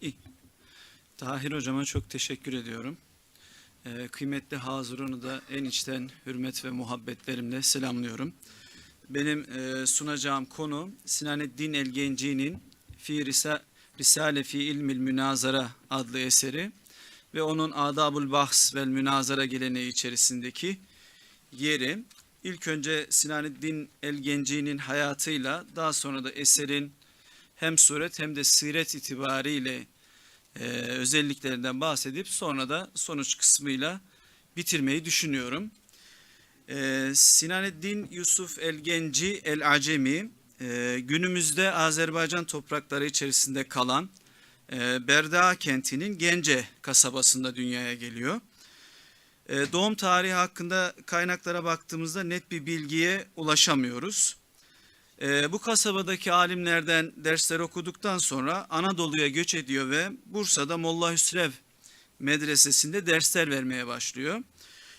İyi. Tahir hocama çok teşekkür ediyorum. Ee, kıymetli Hazurunu da en içten hürmet ve muhabbetlerimle selamlıyorum. Benim e, sunacağım konu Sinaneddin El-Genci'nin Fi Risa, Risale Fi İlmil Münazara adlı eseri ve onun Adabul Bahs vel Münazara geleneği içerisindeki yeri. İlk önce Sinaneddin El-Genci'nin hayatıyla daha sonra da eserin hem suret hem de siret itibariyle e, özelliklerinden bahsedip sonra da sonuç kısmıyla bitirmeyi düşünüyorum. E, Sinaneddin Yusuf El-Genci El-Acemi e, günümüzde Azerbaycan toprakları içerisinde kalan e, Berda kentinin Gence kasabasında dünyaya geliyor. E, doğum tarihi hakkında kaynaklara baktığımızda net bir bilgiye ulaşamıyoruz. Ee, bu kasabadaki alimlerden dersler okuduktan sonra Anadolu'ya göç ediyor ve Bursa'da Molla Hüsrev medresesinde dersler vermeye başlıyor.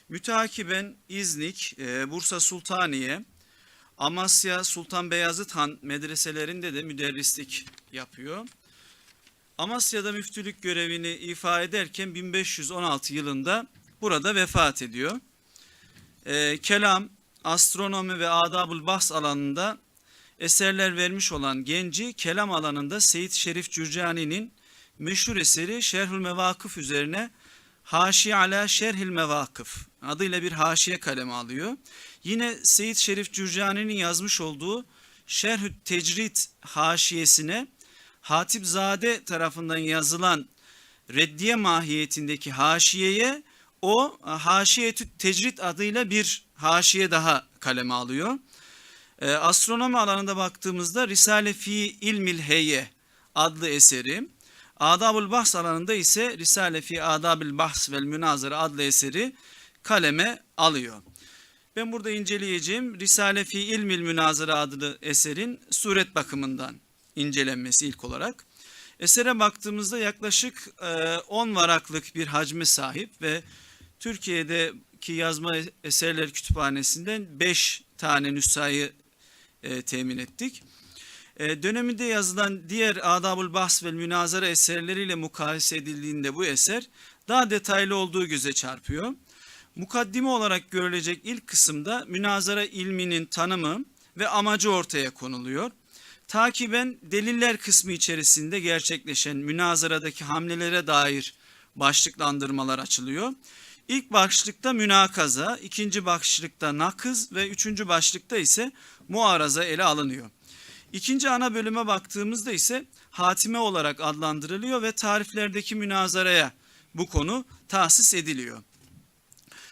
Müteakiben İznik, e, Bursa Sultaniye, Amasya Sultan Beyazıt Han medreselerinde de müderrislik yapıyor. Amasya'da müftülük görevini ifa ederken 1516 yılında burada vefat ediyor. Ee, kelam, astronomi ve adabul bahs alanında eserler vermiş olan genci kelam alanında Seyit Şerif Cürcani'nin meşhur eseri Şerhül Mevakıf üzerine Haşi ala Şerhil Mevakıf adıyla bir haşiye kalemi alıyor. Yine Seyit Şerif Cürcani'nin yazmış olduğu Şerhü Tecrid haşiyesine Hatipzade tarafından yazılan reddiye mahiyetindeki haşiyeye o Haşiyetü Tecrid adıyla bir haşiye daha kaleme alıyor. E, astronomi alanında baktığımızda Risale fi İlmil Heyye adlı eseri, Adabul Bahs alanında ise Risale fi Adabil Bahs vel Münazara adlı eseri kaleme alıyor. Ben burada inceleyeceğim Risale fi İlmil Münazara adlı eserin suret bakımından incelenmesi ilk olarak. Esere baktığımızda yaklaşık 10 varaklık bir hacme sahip ve Türkiye'deki yazma eserler kütüphanesinden 5 tane nüshayı e, temin ettik. E, döneminde yazılan diğer Adabul Bahs ve Münazara eserleriyle mukayese edildiğinde bu eser daha detaylı olduğu göze çarpıyor. Mukaddime olarak görülecek ilk kısımda münazara ilminin tanımı ve amacı ortaya konuluyor. Takiben deliller kısmı içerisinde gerçekleşen münazaradaki hamlelere dair başlıklandırmalar açılıyor. İlk başlıkta münakaza, ikinci başlıkta nakız ve üçüncü başlıkta ise muaraza ele alınıyor. İkinci ana bölüme baktığımızda ise hatime olarak adlandırılıyor ve tariflerdeki münazaraya bu konu tahsis ediliyor.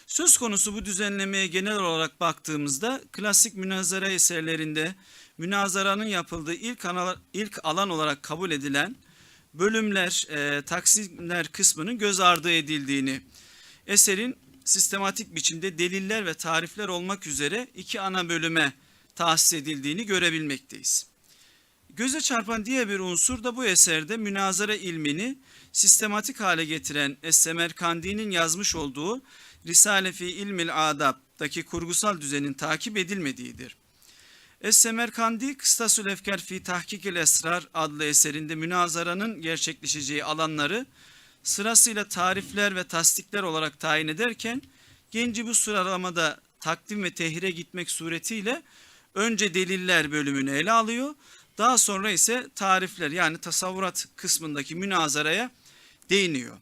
Söz konusu bu düzenlemeye genel olarak baktığımızda klasik münazara eserlerinde münazaranın yapıldığı ilk, ana, ilk alan olarak kabul edilen bölümler, e, taksimler kısmının göz ardı edildiğini, eserin sistematik biçimde deliller ve tarifler olmak üzere iki ana bölüme tahsis edildiğini görebilmekteyiz. Göze çarpan diğer bir unsur da bu eserde münazara ilmini sistematik hale getiren Es-Semerkandi'nin yazmış olduğu Risale fi İlmil Adab'daki kurgusal düzenin takip edilmediğidir. Es-Semerkandi Kıstasül Efkar fi Tahkikil Esrar adlı eserinde münazaranın gerçekleşeceği alanları sırasıyla tarifler ve tasdikler olarak tayin ederken genci bu sıralamada takdim ve tehire gitmek suretiyle önce deliller bölümünü ele alıyor. Daha sonra ise tarifler yani tasavvurat kısmındaki münazaraya değiniyor.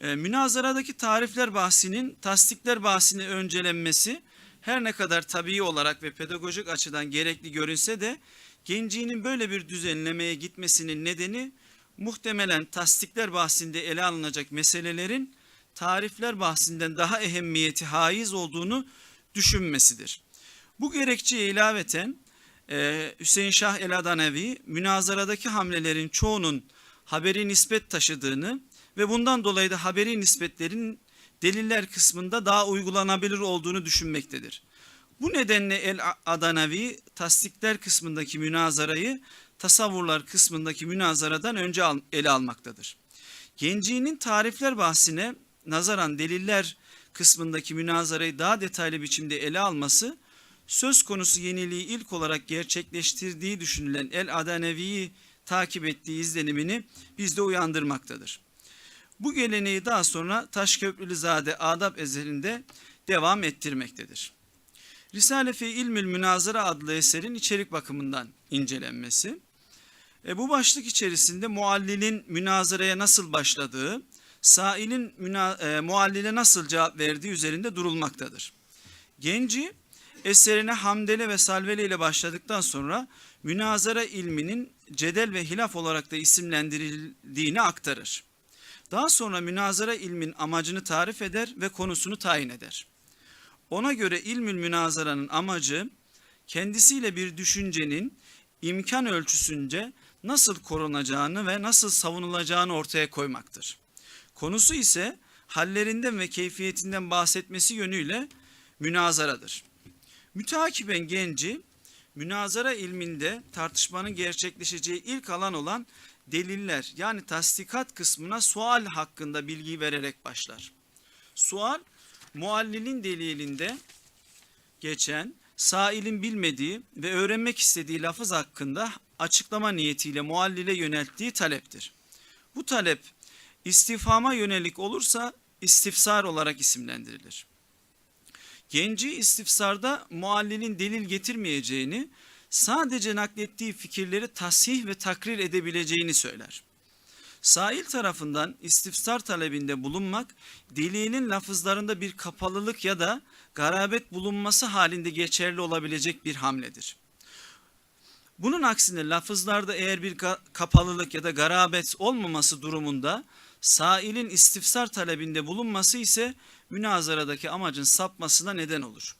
E, münazaradaki tarifler bahsinin tasdikler bahsini öncelenmesi her ne kadar tabii olarak ve pedagojik açıdan gerekli görünse de genciğinin böyle bir düzenlemeye gitmesinin nedeni muhtemelen tasdikler bahsinde ele alınacak meselelerin tarifler bahsinden daha ehemmiyeti haiz olduğunu düşünmesidir. Bu gerekçeye ilaveten e, Hüseyin Şah El Adanevi münazaradaki hamlelerin çoğunun haberi nispet taşıdığını ve bundan dolayı da haberi nispetlerin deliller kısmında daha uygulanabilir olduğunu düşünmektedir. Bu nedenle El Adanavi tasdikler kısmındaki münazarayı tasavvurlar kısmındaki münazaradan önce ele almaktadır. Genciğinin tarifler bahsine nazaran deliller kısmındaki münazarayı daha detaylı biçimde ele alması söz konusu yeniliği ilk olarak gerçekleştirdiği düşünülen El Adanevi'yi takip ettiği izlenimini bizde uyandırmaktadır. Bu geleneği daha sonra Taşköprülüzade Adab eserinde devam ettirmektedir. Risale fi İlmül Münazara adlı eserin içerik bakımından incelenmesi. E, bu başlık içerisinde muallilin münazaraya nasıl başladığı, sailin e, muallile nasıl cevap verdiği üzerinde durulmaktadır. Genci eserine hamdele ve salvele ile başladıktan sonra münazara ilminin cedel ve hilaf olarak da isimlendirildiğini aktarır. Daha sonra münazara ilmin amacını tarif eder ve konusunu tayin eder. Ona göre ilmül münazaranın amacı kendisiyle bir düşüncenin imkan ölçüsünce nasıl korunacağını ve nasıl savunulacağını ortaya koymaktır. Konusu ise hallerinden ve keyfiyetinden bahsetmesi yönüyle münazaradır. Müteakiben genci münazara ilminde tartışmanın gerçekleşeceği ilk alan olan deliller yani tasdikat kısmına sual hakkında bilgi vererek başlar. Sual muallilin delilinde geçen sailin bilmediği ve öğrenmek istediği lafız hakkında açıklama niyetiyle muallile yönelttiği taleptir. Bu talep istifhama yönelik olursa istifsar olarak isimlendirilir. Genci istifsarda muallilin delil getirmeyeceğini, sadece naklettiği fikirleri tasih ve takrir edebileceğini söyler. Sail tarafından istifsar talebinde bulunmak, delilin lafızlarında bir kapalılık ya da garabet bulunması halinde geçerli olabilecek bir hamledir. Bunun aksine lafızlarda eğer bir kapalılık ya da garabet olmaması durumunda sailin istifsar talebinde bulunması ise münazaradaki amacın sapmasına neden olur.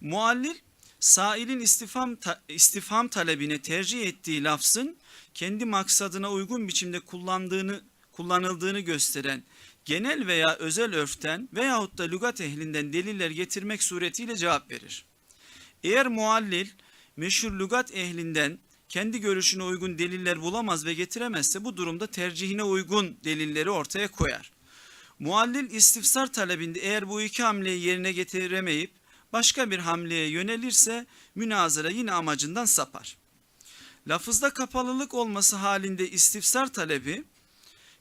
Muallil sailin istifam, istifam talebine tercih ettiği lafzın kendi maksadına uygun biçimde kullandığını kullanıldığını gösteren genel veya özel örften veyahut da lügat ehlinden deliller getirmek suretiyle cevap verir. Eğer muallil meşhur lügat ehlinden kendi görüşüne uygun deliller bulamaz ve getiremezse bu durumda tercihine uygun delilleri ortaya koyar. Muallil istifsar talebinde eğer bu iki hamleyi yerine getiremeyip başka bir hamleye yönelirse münazara yine amacından sapar. Lafızda kapalılık olması halinde istifsar talebi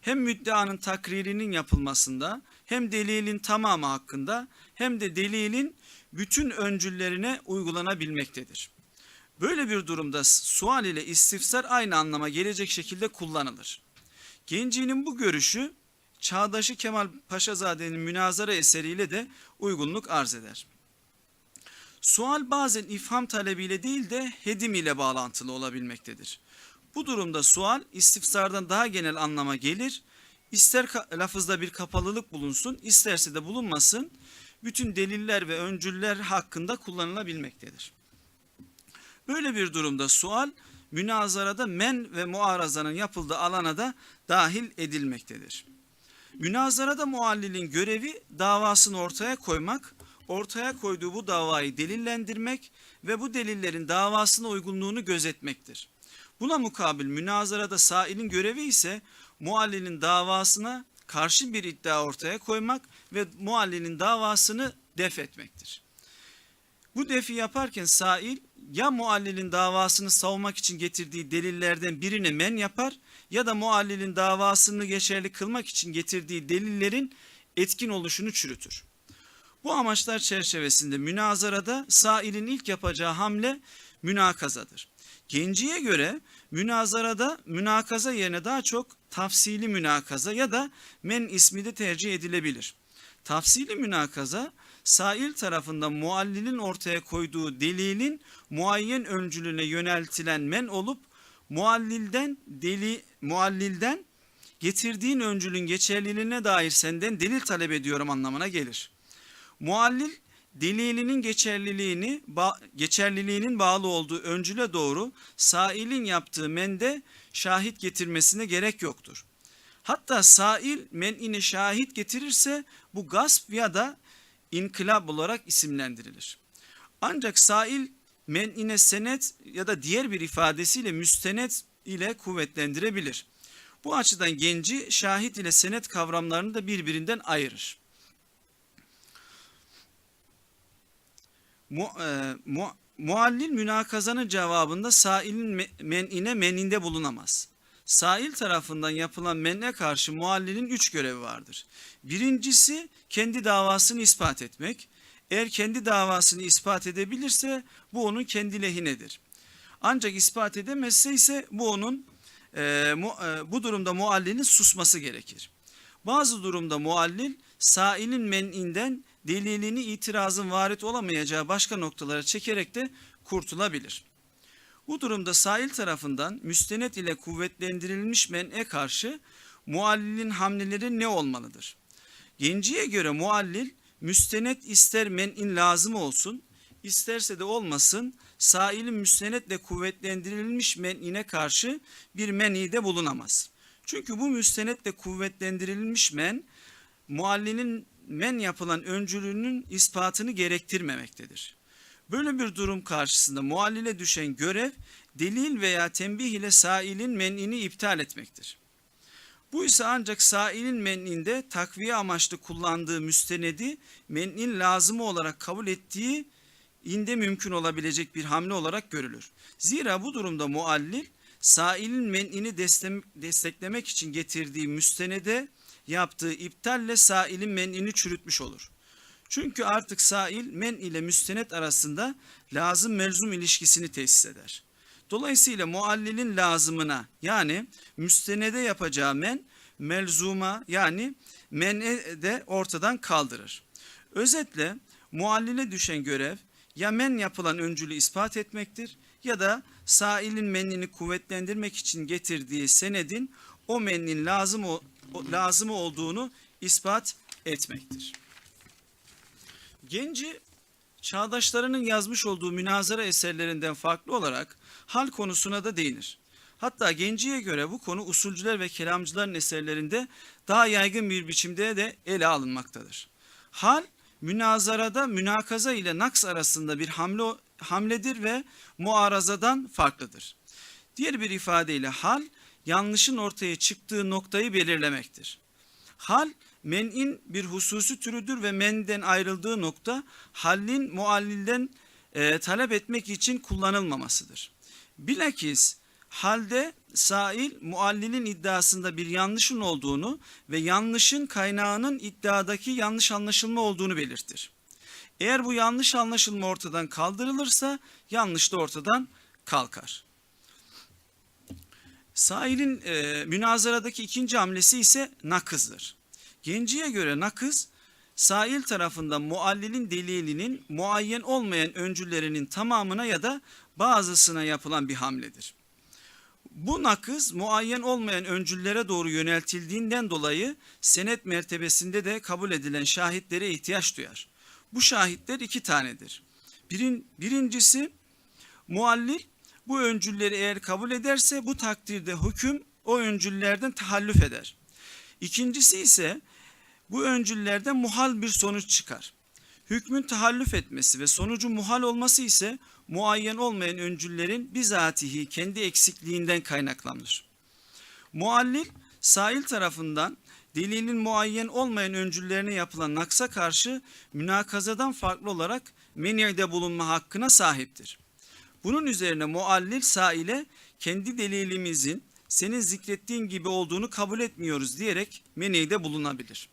hem müddeanın takririnin yapılmasında hem delilin tamamı hakkında hem de delilin bütün öncüllerine uygulanabilmektedir. Böyle bir durumda sual ile istifsar aynı anlama gelecek şekilde kullanılır. Genci'nin bu görüşü Çağdaşı Kemal Paşazade'nin münazara eseriyle de uygunluk arz eder. Sual bazen ifham talebiyle değil de hedim ile bağlantılı olabilmektedir. Bu durumda sual istifsardan daha genel anlama gelir. İster lafızda bir kapalılık bulunsun, isterse de bulunmasın. Bütün deliller ve öncüller hakkında kullanılabilmektedir. Böyle bir durumda sual münazarada men ve muarazanın yapıldığı alana da dahil edilmektedir. Münazarada muallilin görevi davasını ortaya koymak, ortaya koyduğu bu davayı delillendirmek ve bu delillerin davasına uygunluğunu gözetmektir. Buna mukabil münazarada sailin görevi ise muallinin davasına karşı bir iddia ortaya koymak ve muallinin davasını def etmektir. Bu defi yaparken sail ya muallilin davasını savunmak için getirdiği delillerden birini men yapar ya da muallilin davasını geçerli kılmak için getirdiği delillerin etkin oluşunu çürütür. Bu amaçlar çerçevesinde münazarada sailin ilk yapacağı hamle münakazadır. Genciye göre münazarada münakaza yerine daha çok tafsili münakaza ya da men ismi de tercih edilebilir. Tafsili münakaza sail tarafından muallilin ortaya koyduğu delilin muayyen öncülüne yöneltilen men olup muallilden deli muallilden getirdiğin öncülün geçerliliğine dair senden delil talep ediyorum anlamına gelir. Muallil delilinin geçerliliğini geçerliliğinin bağlı olduğu öncüle doğru sailin yaptığı mende şahit getirmesine gerek yoktur. Hatta sail men'ine şahit getirirse bu gasp ya da inkılap olarak isimlendirilir. Ancak sail men'ine senet ya da diğer bir ifadesiyle müstenet ile kuvvetlendirebilir. Bu açıdan genci şahit ile senet kavramlarını da birbirinden ayırır. Mu, e, mu, muallil münakazanın cevabında sailin me- men'ine meninde bulunamaz. Sail tarafından yapılan menne karşı muallilin üç görevi vardır. Birincisi kendi davasını ispat etmek. Eğer kendi davasını ispat edebilirse bu onun kendi lehinedir. Ancak ispat edemezse ise bu onun e, mu- e, bu durumda muallilin susması gerekir. Bazı durumda muallil sailin men'inden delilini itirazın varit olamayacağı başka noktalara çekerek de kurtulabilir. Bu durumda sail tarafından müstenet ile kuvvetlendirilmiş men'e karşı muallilin hamleleri ne olmalıdır? Genciye göre muallil müstenet ister men'in lazım olsun, isterse de olmasın sailin müstenetle kuvvetlendirilmiş men'ine karşı bir men'ide bulunamaz. Çünkü bu müstenetle kuvvetlendirilmiş men muallinin men yapılan öncülüğünün ispatını gerektirmemektedir. Böyle bir durum karşısında muallile düşen görev delil veya tembih ile sailin men'ini iptal etmektir. Bu ise ancak sailin men'inde takviye amaçlı kullandığı müstenedi men'in lazımı olarak kabul ettiği inde mümkün olabilecek bir hamle olarak görülür. Zira bu durumda muallil sailin men'ini desteklemek için getirdiği müstenede yaptığı iptalle sailin men'ini çürütmüş olur. Çünkü artık sail men ile müstenet arasında lazım melzum ilişkisini tesis eder. Dolayısıyla muallilin lazımına yani müstenede yapacağı men melzuma yani men'e de ortadan kaldırır. Özetle muallile düşen görev ya men yapılan öncülü ispat etmektir ya da sailin mennini kuvvetlendirmek için getirdiği senedin o mennin lazım o, olduğunu ispat etmektir. Genci çağdaşlarının yazmış olduğu münazara eserlerinden farklı olarak hal konusuna da değinir. Hatta Genci'ye göre bu konu usulcüler ve kelamcıların eserlerinde daha yaygın bir biçimde de ele alınmaktadır. Hal münazarada münakaza ile naks arasında bir hamle hamledir ve muarazadan farklıdır. Diğer bir ifadeyle hal yanlışın ortaya çıktığı noktayı belirlemektir. Hal men'in bir hususi türüdür ve menden ayrıldığı nokta hallin muallilden e, talep etmek için kullanılmamasıdır. Bilakis halde sail muallilin iddiasında bir yanlışın olduğunu ve yanlışın kaynağının iddiadaki yanlış anlaşılma olduğunu belirtir. Eğer bu yanlış anlaşılma ortadan kaldırılırsa yanlış da ortadan kalkar. Sail'in e, münazaradaki ikinci hamlesi ise nakızdır. Genciye göre nakız, Sail tarafından muallilin delilinin muayyen olmayan öncüllerinin tamamına ya da bazısına yapılan bir hamledir. Bu nakız muayyen olmayan öncüllere doğru yöneltildiğinden dolayı senet mertebesinde de kabul edilen şahitlere ihtiyaç duyar. Bu şahitler iki tanedir. Birin, birincisi muallil bu öncülleri eğer kabul ederse bu takdirde hüküm o öncüllerden tahallüf eder. İkincisi ise bu öncüllerden muhal bir sonuç çıkar. Hükmün tahallüf etmesi ve sonucu muhal olması ise muayyen olmayan öncüllerin bizatihi kendi eksikliğinden kaynaklanır. Muallil sail tarafından delilin muayyen olmayan öncüllerine yapılan naksa karşı münakazadan farklı olarak menide bulunma hakkına sahiptir. Bunun üzerine muallil saile kendi delilimizin senin zikrettiğin gibi olduğunu kabul etmiyoruz diyerek menide bulunabilir.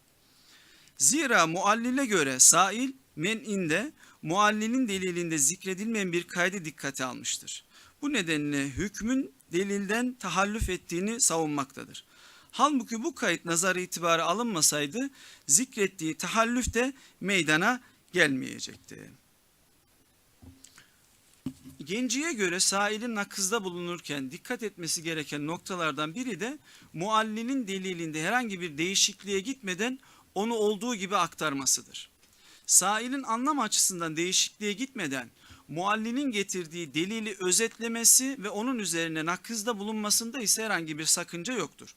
Zira muallile göre sail men'inde muallinin delilinde zikredilmeyen bir kaydı dikkate almıştır. Bu nedenle hükmün delilden tahallüf ettiğini savunmaktadır. Halbuki bu kayıt nazar itibarı alınmasaydı zikrettiği tahallüf de meydana gelmeyecekti. Genciye göre sailin nakızda bulunurken dikkat etmesi gereken noktalardan biri de muallinin delilinde herhangi bir değişikliğe gitmeden onu olduğu gibi aktarmasıdır. Sailin anlam açısından değişikliğe gitmeden muallinin getirdiği delili özetlemesi ve onun üzerine nakızda bulunmasında ise herhangi bir sakınca yoktur.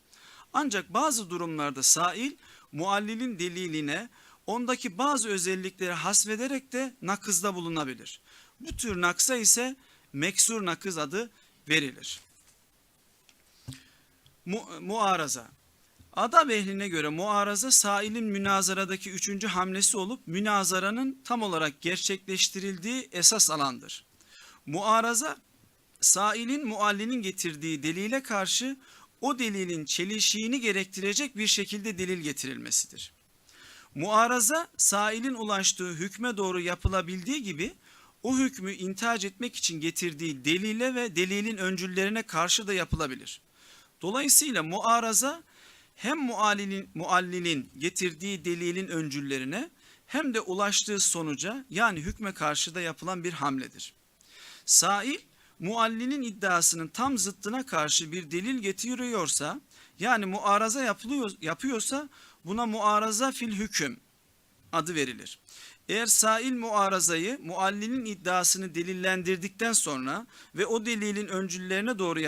Ancak bazı durumlarda sail muallilin deliline ondaki bazı özellikleri hasmederek de nakızda bulunabilir. Bu tür naksa ise meksur nakız adı verilir. Mu, muaraza. Adab ehline göre muaraza sailin münazaradaki üçüncü hamlesi olup münazaranın tam olarak gerçekleştirildiği esas alandır. Muaraza sailin muallinin getirdiği delile karşı o delilin çelişiğini gerektirecek bir şekilde delil getirilmesidir. Muaraza sailin ulaştığı hükme doğru yapılabildiği gibi o hükmü intihac etmek için getirdiği delile ve delilin öncüllerine karşı da yapılabilir. Dolayısıyla muaraza hem muallinin, muallinin getirdiği delilin öncüllerine hem de ulaştığı sonuca yani hükme karşı da yapılan bir hamledir. Sail muallinin iddiasının tam zıttına karşı bir delil getiriyorsa yani muaraza yapılıyor, yapıyorsa buna muaraza fil hüküm adı verilir. Eğer sail muarazayı muallinin iddiasını delillendirdikten sonra ve o delilin öncüllerine doğru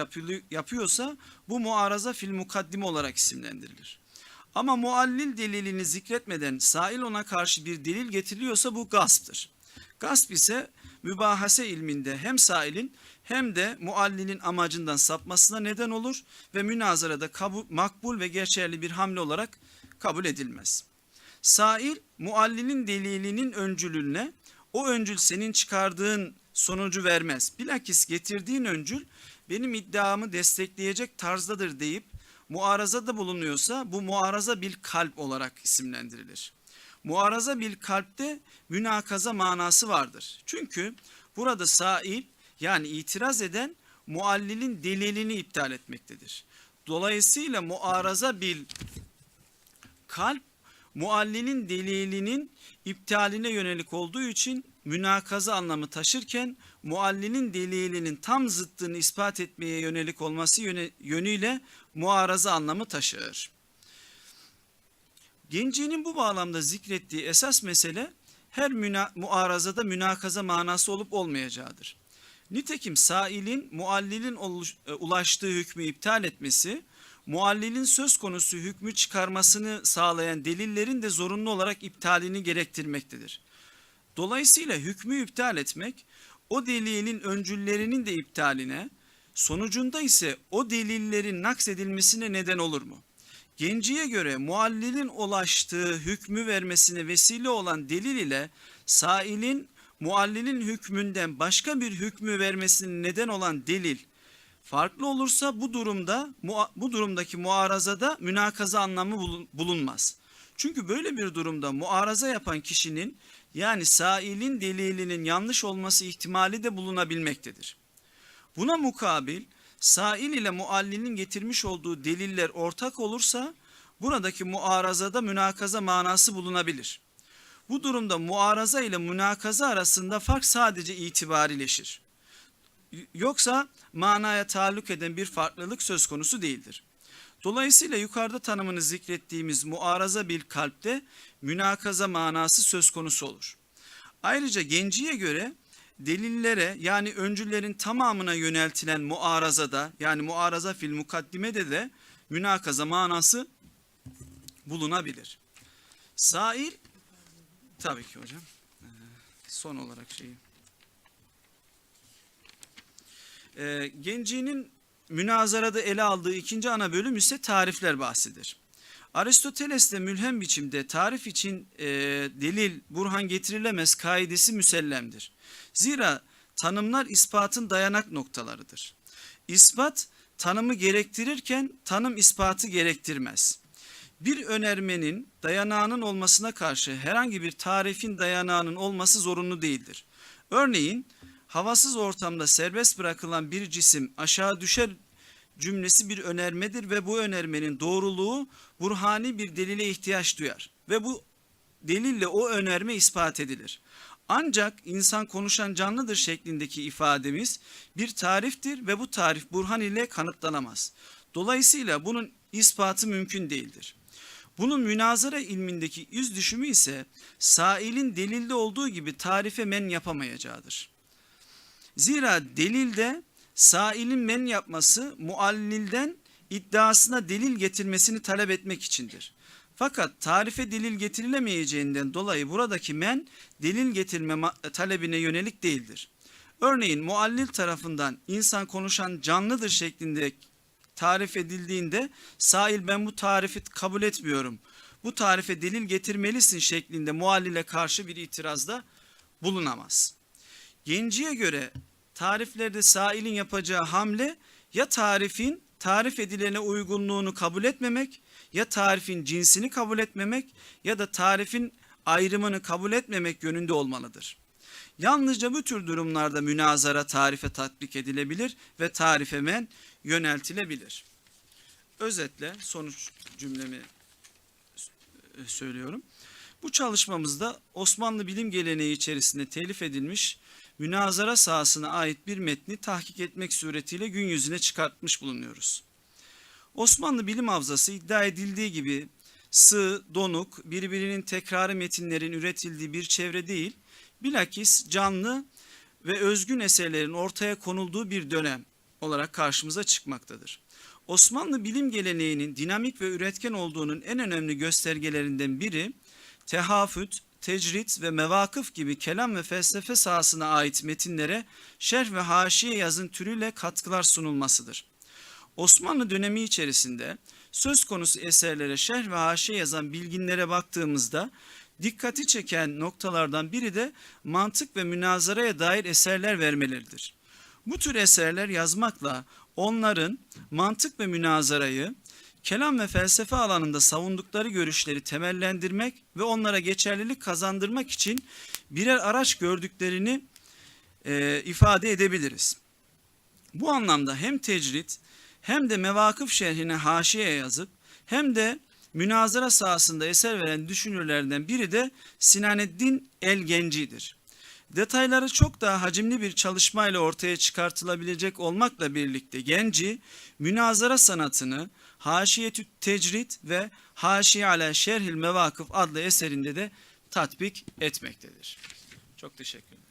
yapıyorsa bu muaraza fil mukaddim olarak isimlendirilir. Ama muallil delilini zikretmeden sail ona karşı bir delil getiriliyorsa bu gasptır. Gasp ise mübahase ilminde hem sailin hem de muallinin amacından sapmasına neden olur ve münazarada kabul, makbul ve geçerli bir hamle olarak kabul edilmez. Sail muallinin delilinin öncülüğüne o öncül senin çıkardığın sonucu vermez. Bilakis getirdiğin öncül benim iddiamı destekleyecek tarzdadır deyip muarazada bulunuyorsa bu muaraza bil kalp olarak isimlendirilir. Muaraza bil kalpte münakaza manası vardır. Çünkü burada sail yani itiraz eden muallilin delilini iptal etmektedir. Dolayısıyla muaraza bil kalp muallinin delilinin iptaline yönelik olduğu için münakaza anlamı taşırken muallinin delilinin tam zıttını ispat etmeye yönelik olması yönüyle muaraza anlamı taşır. Genci'nin bu bağlamda zikrettiği esas mesele her müna, muarazada münakaza manası olup olmayacağıdır. Nitekim sailin muallilin e, ulaştığı hükmü iptal etmesi, muallilin söz konusu hükmü çıkarmasını sağlayan delillerin de zorunlu olarak iptalini gerektirmektedir. Dolayısıyla hükmü iptal etmek, o delilin öncüllerinin de iptaline, sonucunda ise o delillerin naksedilmesine neden olur mu? Genciye göre muallilin ulaştığı hükmü vermesine vesile olan delil ile sailin muallilin hükmünden başka bir hükmü vermesine neden olan delil farklı olursa bu durumda bu durumdaki muarazada münakaza anlamı bulunmaz. Çünkü böyle bir durumda muaraza yapan kişinin yani sailin delilinin yanlış olması ihtimali de bulunabilmektedir. Buna mukabil sail ile muallinin getirmiş olduğu deliller ortak olursa buradaki muarazada münakaza manası bulunabilir. Bu durumda muaraza ile münakaza arasında fark sadece itibarileşir. Yoksa manaya taalluk eden bir farklılık söz konusu değildir. Dolayısıyla yukarıda tanımını zikrettiğimiz muaraza bil kalpte münakaza manası söz konusu olur. Ayrıca Genci'ye göre delillere yani öncüllerin tamamına yöneltilen muarazada yani muaraza fil mukaddimede de münakaza manası bulunabilir. Sail tabii ki hocam son olarak şeyi e, Genci'nin münazarada ele aldığı ikinci ana bölüm ise tarifler bahsidir. Aristoteles de mülhem biçimde tarif için e, delil, burhan getirilemez kaidesi müsellemdir. Zira tanımlar ispatın dayanak noktalarıdır. İspat tanımı gerektirirken tanım ispatı gerektirmez. Bir önermenin dayanağının olmasına karşı herhangi bir tarifin dayanağının olması zorunlu değildir. Örneğin havasız ortamda serbest bırakılan bir cisim aşağı düşer cümlesi bir önermedir ve bu önermenin doğruluğu burhani bir delile ihtiyaç duyar ve bu delille o önerme ispat edilir. Ancak insan konuşan canlıdır şeklindeki ifademiz bir tariftir ve bu tarif burhan ile kanıtlanamaz. Dolayısıyla bunun ispatı mümkün değildir. Bunun münazara ilmindeki yüz düşümü ise sailin delilde olduğu gibi tarife men yapamayacağıdır. Zira delilde sailin men yapması muallilden iddiasına delil getirmesini talep etmek içindir. Fakat tarife delil getirilemeyeceğinden dolayı buradaki men delil getirme talebine yönelik değildir. Örneğin muallil tarafından insan konuşan canlıdır şeklinde tarif edildiğinde sail ben bu tarifi kabul etmiyorum. Bu tarife delil getirmelisin şeklinde muallile karşı bir itirazda bulunamaz. Genciye göre tariflerde sailin yapacağı hamle ya tarifin tarif edilene uygunluğunu kabul etmemek ya tarifin cinsini kabul etmemek ya da tarifin ayrımını kabul etmemek yönünde olmalıdır. Yalnızca bu tür durumlarda münazara tarife tatbik edilebilir ve tarif hemen yöneltilebilir. Özetle sonuç cümlemi e, söylüyorum. Bu çalışmamızda Osmanlı bilim geleneği içerisinde telif edilmiş münazara sahasına ait bir metni tahkik etmek suretiyle gün yüzüne çıkartmış bulunuyoruz. Osmanlı bilim havzası iddia edildiği gibi sığ, donuk, birbirinin tekrarı metinlerin üretildiği bir çevre değil, bilakis canlı ve özgün eserlerin ortaya konulduğu bir dönem olarak karşımıza çıkmaktadır. Osmanlı bilim geleneğinin dinamik ve üretken olduğunun en önemli göstergelerinden biri tehafüt, tecrit ve mevakıf gibi kelam ve felsefe sahasına ait metinlere şerh ve haşiye yazın türüyle katkılar sunulmasıdır. Osmanlı dönemi içerisinde söz konusu eserlere şerh ve haşiye yazan bilginlere baktığımızda dikkati çeken noktalardan biri de mantık ve münazaraya dair eserler vermeleridir. Bu tür eserler yazmakla onların mantık ve münazarayı kelam ve felsefe alanında savundukları görüşleri temellendirmek ve onlara geçerlilik kazandırmak için birer araç gördüklerini e, ifade edebiliriz. Bu anlamda hem tecrit hem de mevakıf şerhine haşiye yazıp hem de münazara sahasında eser veren düşünürlerden biri de Sinaneddin El Genci'dir. Detayları çok daha hacimli bir çalışmayla ortaya çıkartılabilecek olmakla birlikte Genci, münazara sanatını Haşiyetü Tecrit ve Haşiye ala Şerhil Mevakıf adlı eserinde de tatbik etmektedir. Çok teşekkür ederim.